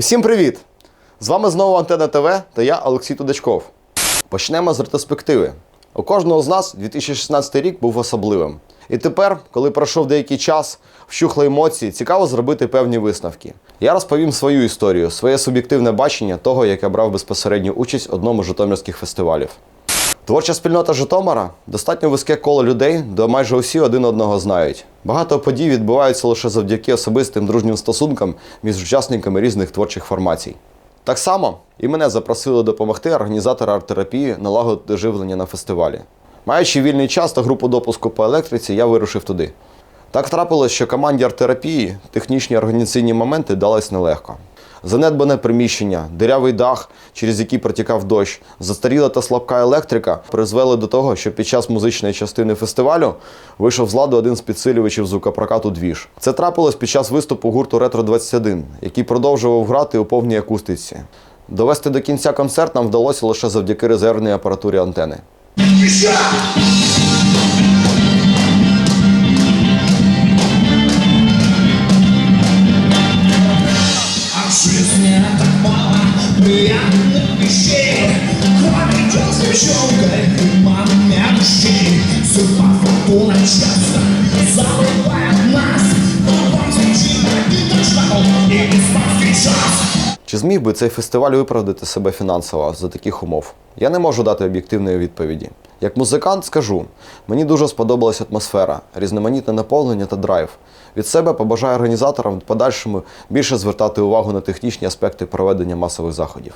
Усім привіт! З вами знову Антенна ТВ та я Олексій Тудачков. Почнемо з ретроспективи. У кожного з нас 2016 рік був особливим. І тепер, коли пройшов деякий час, вщухли емоції, цікаво зробити певні висновки. Я розповім свою історію, своє суб'єктивне бачення того, як я брав безпосередню участь в одному з житомирських фестивалів. Творча спільнота Житомира достатньо вузьке коло людей, де майже усі один одного знають. Багато подій відбуваються лише завдяки особистим дружнім стосункам між учасниками різних творчих формацій. Так само і мене запросили допомогти організатори арт-терапії налагодити живлення на фестивалі. Маючи вільний час та групу допуску по електриці, я вирушив туди. Так трапилось, що команді арт-терапії технічні організаційні моменти дались нелегко. Занедбане приміщення, дирявий дах, через який протікав дощ, застаріла та слабка електрика призвели до того, що під час музичної частини фестивалю вийшов з ладу один з підсилювачів звукопрокату двіж. Це трапилось під час виступу гурту Ретро 21, який продовжував грати у повній акустиці. Довести до кінця концерт нам вдалося лише завдяки резервній апаратурі антени. Жизни так мало приятных вещей Кроме теплой щелкой и мамячей Судьба фортуна часто забывает нас звучит обидно, что он и испанский час Чи зміг би цей фестиваль виправдати себе фінансово за таких умов? Я не можу дати об'єктивної відповіді. Як музикант скажу, мені дуже сподобалась атмосфера, різноманітне наповнення та драйв. Від себе побажаю організаторам подальшому більше звертати увагу на технічні аспекти проведення масових заходів.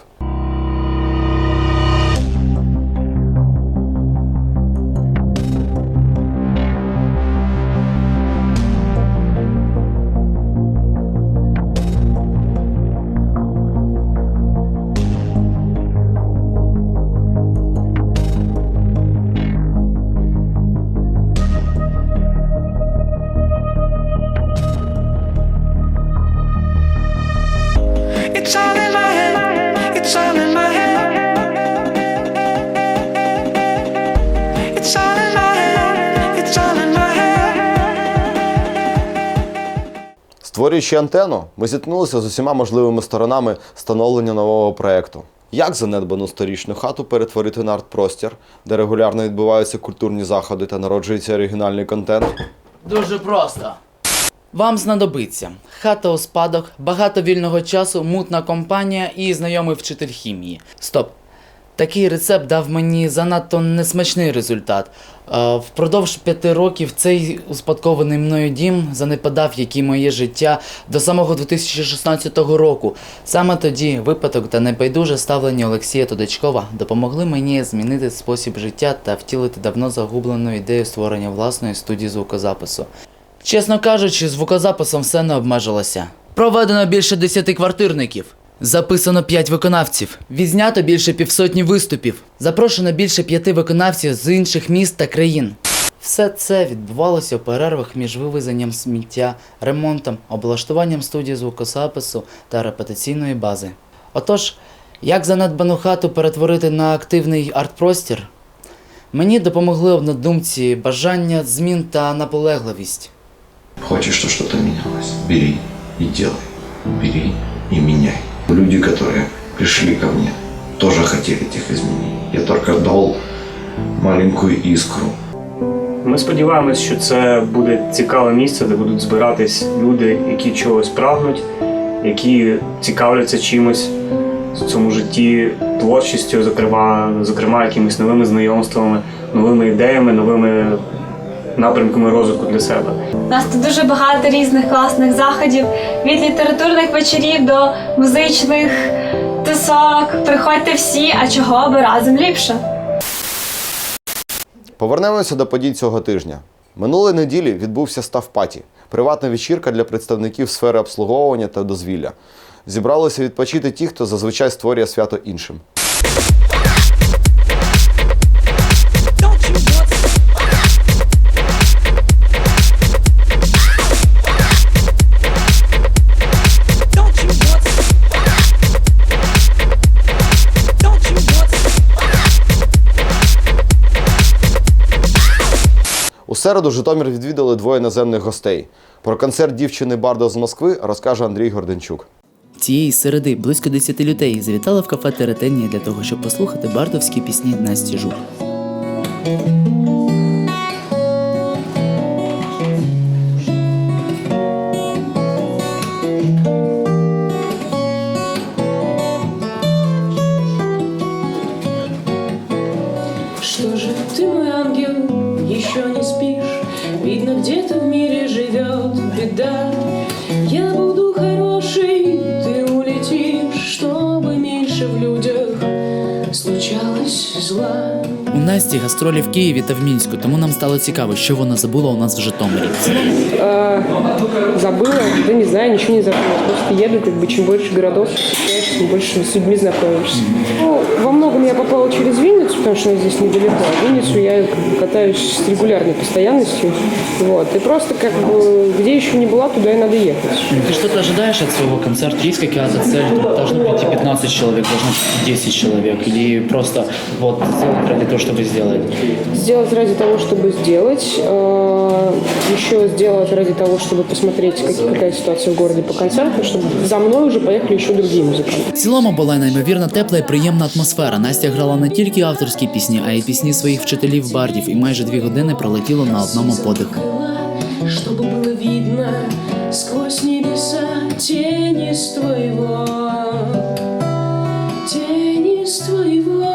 Створюючи антенну, ми зіткнулися з усіма можливими сторонами становлення нового проєкту. Як занедбану сторічну хату перетворити на арт-простір, де регулярно відбуваються культурні заходи та народжується оригінальний контент? Дуже просто. Вам знадобиться хата у спадок, багато вільного часу, мутна компанія і знайомий вчитель хімії. Стоп. Такий рецепт дав мені занадто несмачний результат. Е, Впродовж п'яти років цей успадкований мною дім занепадав, як і моє життя до самого 2016 року. Саме тоді випадок та небайдуже ставлення Олексія Тодачкова допомогли мені змінити спосіб життя та втілити давно загублену ідею створення власної студії звукозапису. Чесно кажучи, звукозаписом все не обмежилося. Проведено більше 10 квартирників. Записано 5 виконавців. Відзнято більше півсотні виступів. Запрошено більше п'яти виконавців з інших міст та країн. Все це відбувалося у перервах між вивезенням сміття, ремонтом, облаштуванням студії звукозапису та репетиційної бази. Отож, як занедбану хату перетворити на активний арт-простір? Мені допомогли однодумці бажання змін та наполегливість. Хочешь, чтобы что-то менялось? Бери и делай. Бери и меняй. Люди, которые пришли ко мне, тоже хотели этих изменений. Я только дал маленькую искру. Ми сподіваємось, що це буде цікаве місце, де будуть збиратись люди, які чогось прагнуть, які цікавляться чимось в цьому житті, творчістю, зокрема, зокрема, якимись новими знайомствами, новими ідеями, новими напрямками розвитку для себе. У нас тут дуже багато різних класних заходів від літературних вечорів до музичних тусок. Приходьте всі, а чого аби разом ліпше. Повернемося до подій цього тижня. Минулої неділі відбувся Ставпаті – приватна вечірка для представників сфери обслуговування та дозвілля. Зібралися відпочити ті, хто зазвичай створює свято іншим. Середу Житомир відвідали двоє наземних гостей. Про концерт дівчини Бардо з Москви розкаже Андрій Горденчук. цієї середи близько 10 людей завітали в кафе Теретенія для того, щоб послухати бардовські пісні Насті Жук. Thank you. У Насті гастролі в Києві та в Мінську, тому нам стало цікаво, що вона забула у нас в Житомирі. забыла, да не знаю, ничего не забыла. Просто еду, как бы, чем больше городов встречаешься, тем больше с людьми знакомишься. Ну, во многом я попала через Винницу, потому что она здесь недалеко. А в Винницу я как бы, катаюсь с регулярной постоянностью. Вот. И просто как бы, где еще не была, туда и надо ехать. Ты что-то ожидаешь от своего концерта? Есть какая-то цель? Должно прийти 15 человек, должно прийти 10 человек? Или просто вот сделать ради того, чтобы сделать? Сделать ради того, чтобы сделать. э, Еще сделать ради того, чтобы посмотреть, как- какая ситуация в городе по концерту, чтобы за мной уже поехали еще другие музыканты. В цілому була неймовірно тепла і приємна атмосфера. Настя грала не тільки авторські пісні, а й пісні своїх вчителів бардів, і майже дві години пролетіло на одному подиху. Крыла, Чтобы было видно сквозь небеса тени с твоего, тени с твоего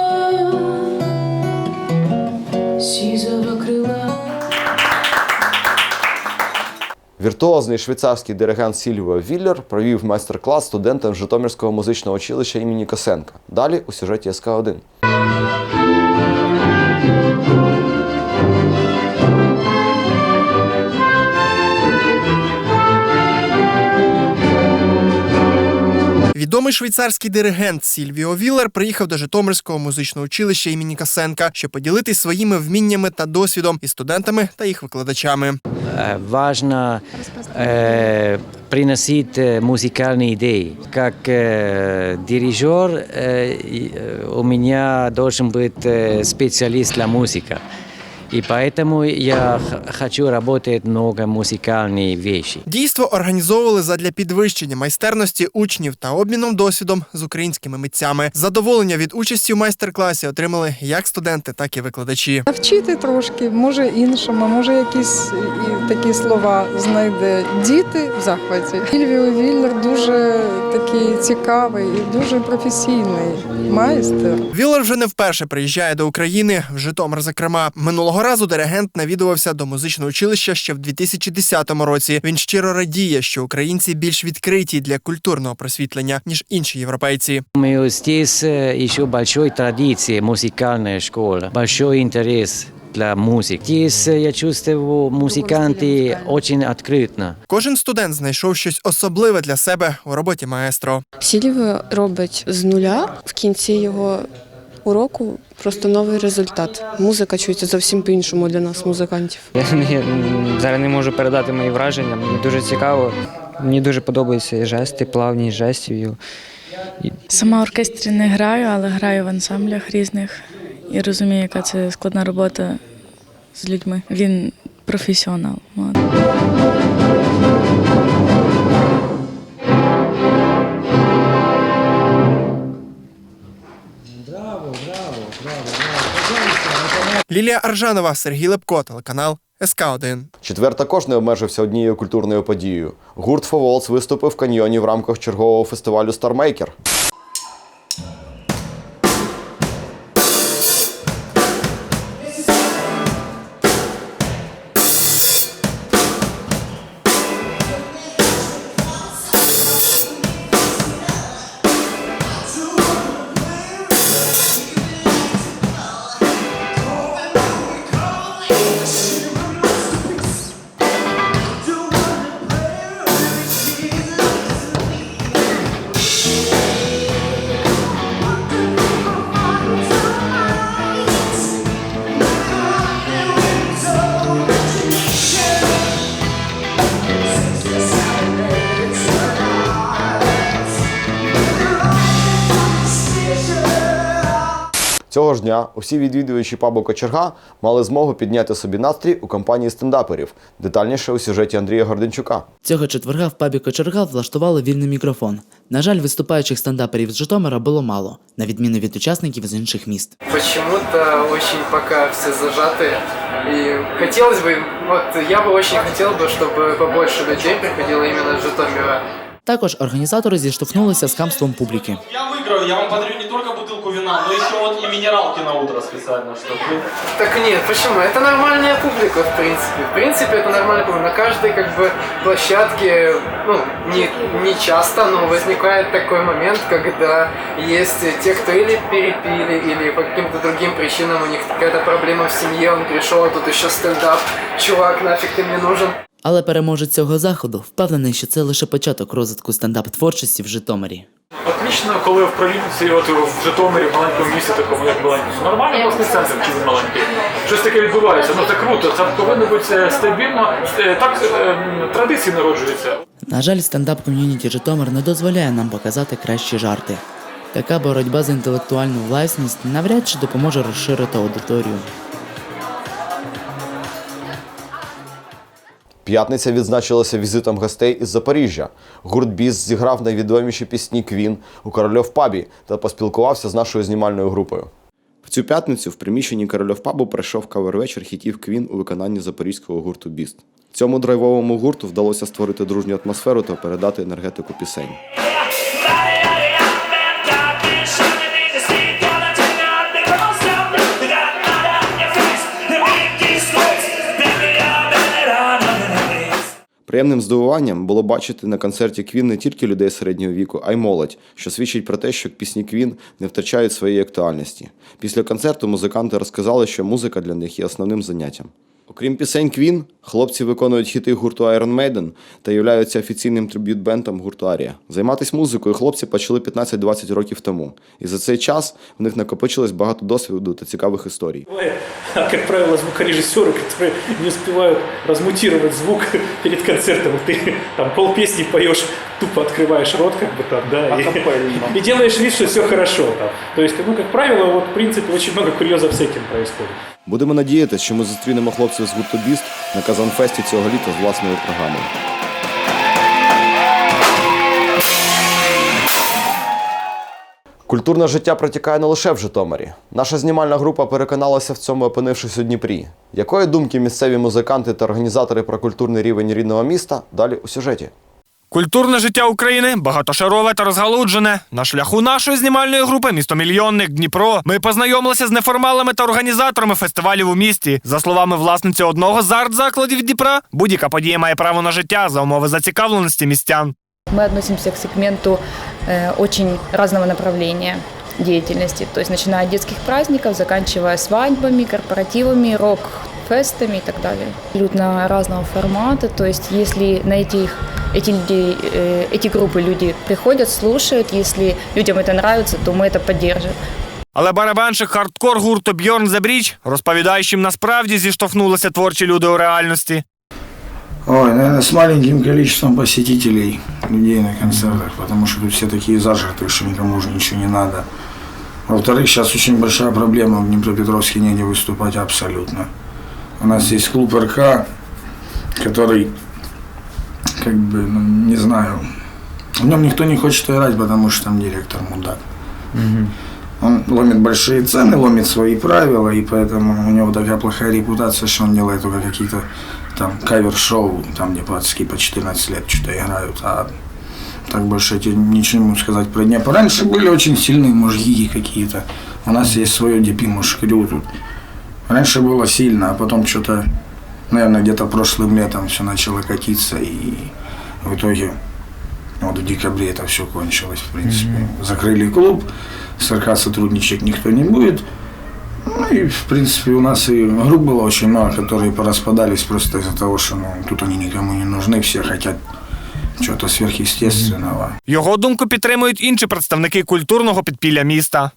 Віртуозний швейцарський диригент Сільвіо Віллер провів майстер-клас студентам Житомирського музичного училища імені Косенка. Далі у сюжеті СК 1 Відомий швейцарський диригент Сільвіо Віллер приїхав до Житомирського музичного училища імені Касенка, щоб поділитись своїми вміннями та досвідом із студентами та їх викладачами. Э, важно э, приносить э, музыкальные идеи. Как э, дирижер э, и, э, у меня должен быть э, специалист для музыки. И поэтому я х- хочу работать много музыкальные вещи. Дійство організовували задля підвищення майстерності учнів та обміном досвідом з українськими митцями. Задоволення від участі у майстер-класі отримали як студенти, так і викладачі. Навчити трошки, може іншому, може якісь і такі слова знайде. Діти в захваті. Ільвіо Віллер дуже такий цікавий і дуже професійний майстер. Віллер вже не вперше приїжджає до України в Житомир. Зокрема, минулого разу диригент навідувався до музичного училища ще в 2010 році. Він щиро радіє, що українці більш відкриті для культурного просвітлення ніж інші європейці. У меня здесь э, еще большой традиция музыкальная школа, большой интерес для музыки. Здесь э, я чувствую, музыканты очень открыто. Кожен студент знайшов щось особливе для себе у роботі маестро. Сільвіо робить з нуля в кінці його уроку просто новий результат. Музика чується зовсім по-іншому для нас, музикантів. Я не- зараз не можу передати мої враження. Мені дуже цікаво. Мені дуже подобаються і жести, плавність жестів. Сама в оркестрі не граю, але граю в ансамблях різних і розумію, яка це складна робота з людьми. Він професіонал. молодець. Лілія Аржанова, Сергій Лепко, телеканал СК 1 Четвер також не обмежився однією культурною подією. Гурт Фоволс виступив в каньйоні в рамках чергового фестивалю Стармейкер. Цього ж дня усі відвідувачі пабу Кочерга мали змогу підняти собі настрій у компанії стендаперів. Детальніше у сюжеті Андрія Горденчука. Цього четверга в пабі Кочерга влаштували вільний мікрофон. На жаль, виступаючих стендаперів з Житомира було мало, на відміну від учасників з інших міст. Почему-то очень пока все зажаты. И хотелось бы, вот я бы очень хотел бы, чтобы побольше людей приходило именно из Житомира. Також організатори зіштовхнулися з хамством публіки. Я выиграю, я вам подарю не только бутылку вина, но еще вот и минералки на утро специально, чтобы вы... Так нет, почему? Это нормальная публика, в принципе. В принципе, это нормальная публика. На каждой как бы площадке, ну, не, не часто, но возникает такой момент, когда есть те, кто или перепили, или по каким-то другим причинам у них какая-то проблема в семье, он пришел, а тут еще стендап. Чувак, нафиг ты мне нужен? Але переможець цього заходу впевнений, що це лише початок розвитку стендап-творчості в Житомирі. Отлично, коли в провінції, от в Житомирі, в маленькому місті, такому як маленькому, нормальний власний центр чи він маленький. Щось таке відбувається. Ну це круто, це повинно бути стабільно. Е, Так е, традиції народжуються. На жаль, стендап-ком'юніті Житомир не дозволяє нам показати кращі жарти. Така боротьба за інтелектуальну власність навряд чи допоможе розширити аудиторію. П'ятниця відзначилася візитом гостей із Запоріжжя. Гурт Біс зіграв найвідоміші пісні Квін у Корольов пабі та поспілкувався з нашою знімальною групою. В цю п'ятницю в приміщенні Корольов пабу пройшов кавер-вечір хітів Квін у виконанні запорізького гурту Біст. Цьому драйвовому гурту вдалося створити дружню атмосферу та передати енергетику пісень. Приємним здивуванням було бачити на концерті Квін не тільки людей середнього віку, а й молодь, що свідчить про те, що пісні Квін не втрачають своєї актуальності. Після концерту музиканти розказали, що музика для них є основним заняттям. Окрім пісень Квін, хлопці виконують хіти гурту Iron Maiden та являються офіційним триб'ют-бендом гурту Арія. Займатися музикою хлопці почали 15-20 років тому, і за цей час в них накопичилось багато досвіду та цікавих історій. А, как правило, звукорежиссеры, которые не успевают размутировать звук перед концертом. Ты там полпесни поешь, тупо открываешь рот, как бы там, да, и, и делаешь вид, что все хорошо. Там. То есть, ну, как правило, вот, в принципе, очень много курьезов с этим происходит. Будемо надіятися, що ми зустрінемо хлопців з гурту Біст на Казанфесті цього літа з власною програмою. Культурне життя протікає не лише в Житомирі. Наша знімальна група переконалася в цьому, опинившись у Дніпрі. Якої думки місцеві музиканти та організатори про культурний рівень рідного міста? Далі у сюжеті. Культурне життя України багатошарове та розгалуджене. На шляху нашої знімальної групи місто Мільйонник Дніпро. Ми познайомилися з неформалами та організаторами фестивалів у місті. За словами власниці одного з арт-закладів Дніпра, будь-яка подія має право на життя за умови зацікавленості містян. Мы относимся к сегменту э, очень разного направления деятельности, то есть начиная от детских праздников, заканчивая свадьбами, корпоративами, рок-фестами и так далее. Абсолютно разного формата, то есть если на этих, эти, люди, э, эти группы люди приходят, слушают, если людям это нравится, то мы это поддержим. Але барабанщик хардкор гурту Бьорн Зебріч розповідає, що їм насправді зіштовхнулися творчі люди у реальності. Ой, наверное, с маленьким количеством посетителей людей на концертах, потому что тут все такие зажатые, что никому уже ничего не надо. Во-вторых, сейчас очень большая проблема в Днепропетровске негде выступать абсолютно. У нас есть клуб РК, который, как бы, ну, не знаю, в нем никто не хочет играть, потому что там директор мудак. Он ломит большие цены, ломит свои правила, и поэтому у него такая плохая репутация, что он делает только какие-то там кавер-шоу, там где пацки по 14 лет что-то играют, а так больше я тебе ничего не могу сказать про Днепр. Раньше были очень сильные мужики какие-то. У нас есть свое DP мушкрю тут. Раньше было сильно, а потом что-то, наверное, где-то прошлым летом все начало катиться, и в итоге вот в декабре это все кончилось, в принципе. Закрыли клуб, с РК сотрудничать никто не будет. Ну и, в принципе, у нас и групп было очень много, которые пораспадались просто из-за того, что ну, тут они никому не нужны, все хотят чего-то сверхъестественного. Його думку підтримують інші представники культурного підпілля міста.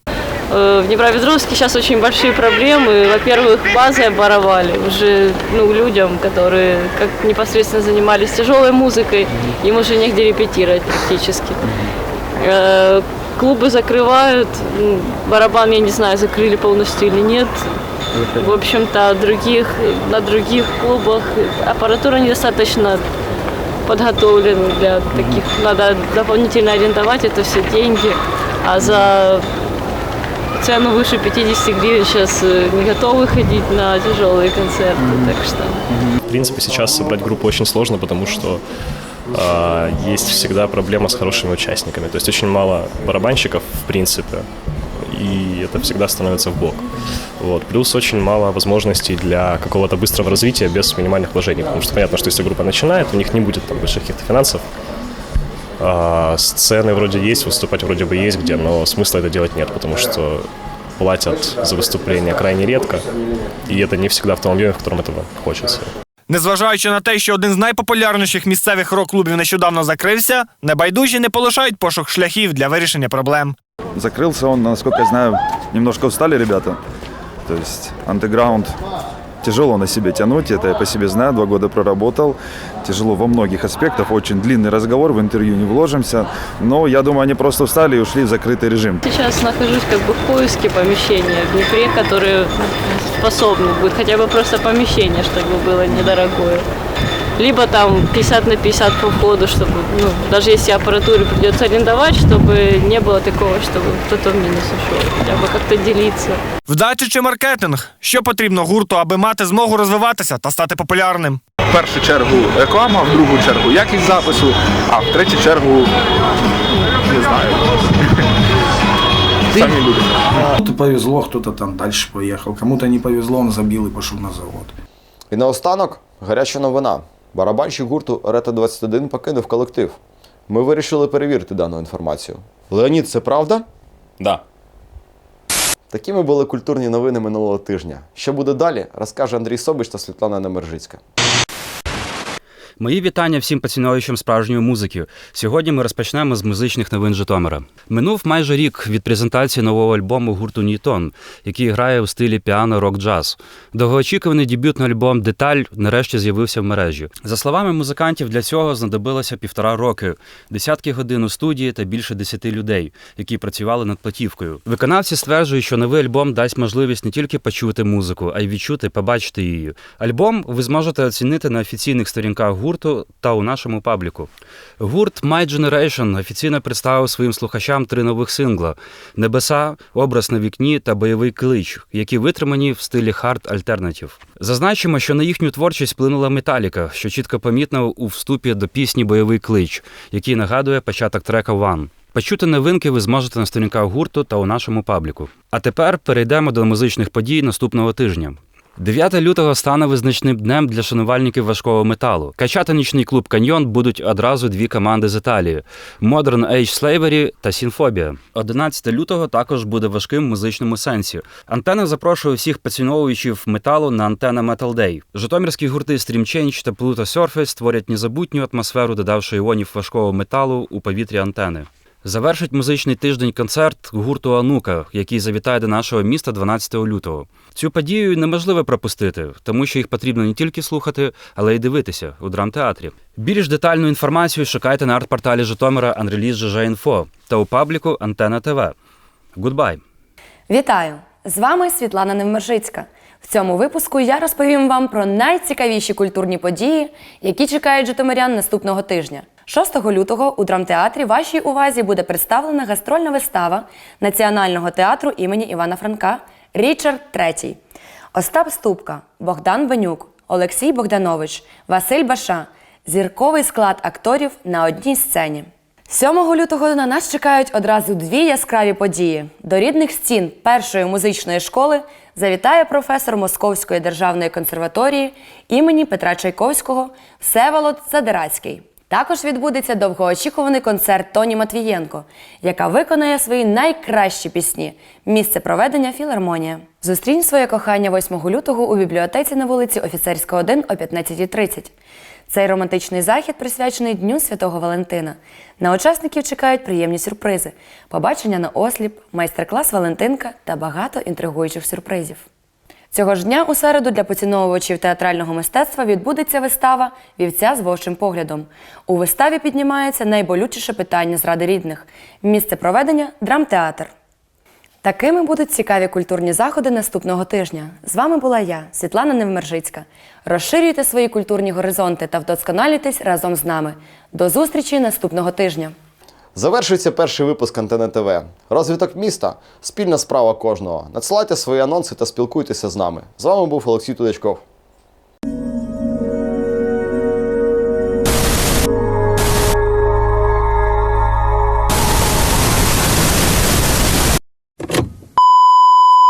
Э, В Днепропетровске сейчас очень большие проблемы. Во-первых, базы оборовали уже ну, людям, которые как непосредственно занимались тяжелой музыкой, им уже негде репетировать практически. Э, клубы закрывают, ну, барабан, я не знаю, закрыли полностью или нет. В общем-то, других, на других клубах аппаратура недостаточно подготовлена для таких. Надо дополнительно арендовать это все деньги. А за цену выше 50 гривен сейчас э, не готовы ходить на тяжелые концерты. Так что В принципе, сейчас собрать группу очень сложно, потому что а, есть всегда проблема с хорошими участниками. То есть очень мало барабанщиков, в принципе, и это всегда становится в бок. Вот. Плюс очень мало возможностей для какого-то быстрого развития без минимальных вложений, потому что понятно, что если группа начинает, у них не будет там больших каких-то финансов. А, сцены вроде есть, выступать вроде бы есть где, но смысла это делать нет, потому что платят за выступление крайне редко, и это не всегда в том объеме, в котором этого хочется. Незважаючи на те, що один з найпопулярніших місцевих рок-клубів нещодавно закрився, небайдужі не полишають пошук шляхів для вирішення проблем. Закрылся он, насколько я знаю, немножко устали ребята. То есть андеграунд тяжело на себе тянуть, это я по себе знаю, два года проработал. Тяжело во многих аспектах, очень длинный разговор, в интервью не вложимся. Но я думаю, они просто устали и ушли в закрытый режим. сейчас нахожусь как бы в поиске помещения в Днепре, которое способно будет хотя бы просто помещение, чтобы было недорогое. Либо там 50 на 50 по входу, чтобы, ну, даже если аппаратуру придется арендовать, чтобы не было такого, чтобы кто-то в минус ушел. Хотя бы как-то делиться. Вдача чи маркетинг? Що потрібно гурту, аби мати змогу розвиватися та стати популярним? В першу чергу реклама, в другу чергу якість запису, а в третю чергу не знаю. Самі люди. Кому-то повезло, кто-то там дальше поехал. Кому-то не повезло, он забил и пошел на завод. І наостанок гаряча новина. Барабанщик гурту Рета 21 покинув колектив. Ми вирішили перевірити дану інформацію. Леонід, це правда? Да. Такими були культурні новини минулого тижня. Що буде далі, розкаже Андрій Собич та Світлана Немержицька. Мої вітання всім поціновувачам справжньої музики. Сьогодні ми розпочнемо з музичних новин Житомира. Минув майже рік від презентації нового альбому гурту Ньютон, який грає у стилі піано рок джаз. Довгоочікуваний дебютний альбом Деталь нарешті з'явився в мережі. За словами музикантів, для цього знадобилося півтора роки, десятки годин у студії та більше десяти людей, які працювали над платівкою. Виконавці стверджують, що новий альбом дасть можливість не тільки почути музику, а й відчути, побачити її. Альбом ви зможете оцінити на офіційних сторінках гурту та у нашому пабліку. Гурт My Generation офіційно представив своїм слухачам три нових сингла: Небеса, Образ на вікні та Бойовий клич, які витримані в стилі хард альтернатив. Зазначимо, що на їхню творчість вплинула металіка, що чітко помітно у вступі до пісні Бойовий клич, який нагадує початок трека One. Почути новинки ви зможете на сторінках гурту та у нашому пабліку. А тепер перейдемо до музичних подій наступного тижня. 9 лютого стане визначним днем для шанувальників важкого металу. Качати нічний клуб Каньйон будуть одразу дві команди з Італії: Modern Age Slavery та Сінфобія. 11 лютого також буде важким в музичному сенсі. Антена запрошує всіх поціновувачів металу на Антена Metal Day. Житомирські гурти Stream Change та Pluto Surface створять незабутню атмосферу, додавши іонів важкого металу у повітрі антени. Завершить музичний тиждень концерт гурту Анука, який завітає до нашого міста 12 лютого. Цю подію неможливо пропустити, тому що їх потрібно не тільки слухати, але й дивитися у драмтеатрі. Більш детальну інформацію шукайте на арт-порталі Житомира Unrelease GG.info та у пабліку Антена ТВ. Гудбай! Вітаю! З вами Світлана Невмержицька. В цьому випуску я розповім вам про найцікавіші культурні події, які чекають житомирян наступного тижня. 6 лютого у драмтеатрі вашій увазі буде представлена гастрольна вистава Національного театру імені Івана Франка Річард III. Остап Ступка, Богдан Бенюк, Олексій Богданович, Василь Баша зірковий склад акторів на одній сцені. 7 лютого на нас чекають одразу дві яскраві події. До рідних стін першої музичної школи завітає професор Московської державної консерваторії імені Петра Чайковського Всеволод Задирацький. Також відбудеться довгоочікуваний концерт Тоні Матвієнко, яка виконає свої найкращі пісні. Місце проведення філармонія. Зустрінь своє кохання 8 лютого у бібліотеці на вулиці Офіцерська 1 о 15.30. Цей романтичний захід присвячений Дню Святого Валентина. На учасників чекають приємні сюрпризи, побачення на осліп, майстер-клас Валентинка та багато інтригуючих сюрпризів. Цього ж дня у середу для поціновувачів театрального мистецтва відбудеться вистава Вівця з вовчим поглядом. У виставі піднімається найболючіше питання зради рідних. Місце проведення драмтеатр. Такими будуть цікаві культурні заходи наступного тижня. З вами була я, Світлана Невмержицька. Розширюйте свої культурні горизонти та вдосконалюйтесь разом з нами. До зустрічі наступного тижня. Завершується перший випуск Антени ТВ. Розвиток міста спільна справа кожного. Надсилайте свої анонси та спілкуйтеся з нами. З вами був Олексій Тудачков.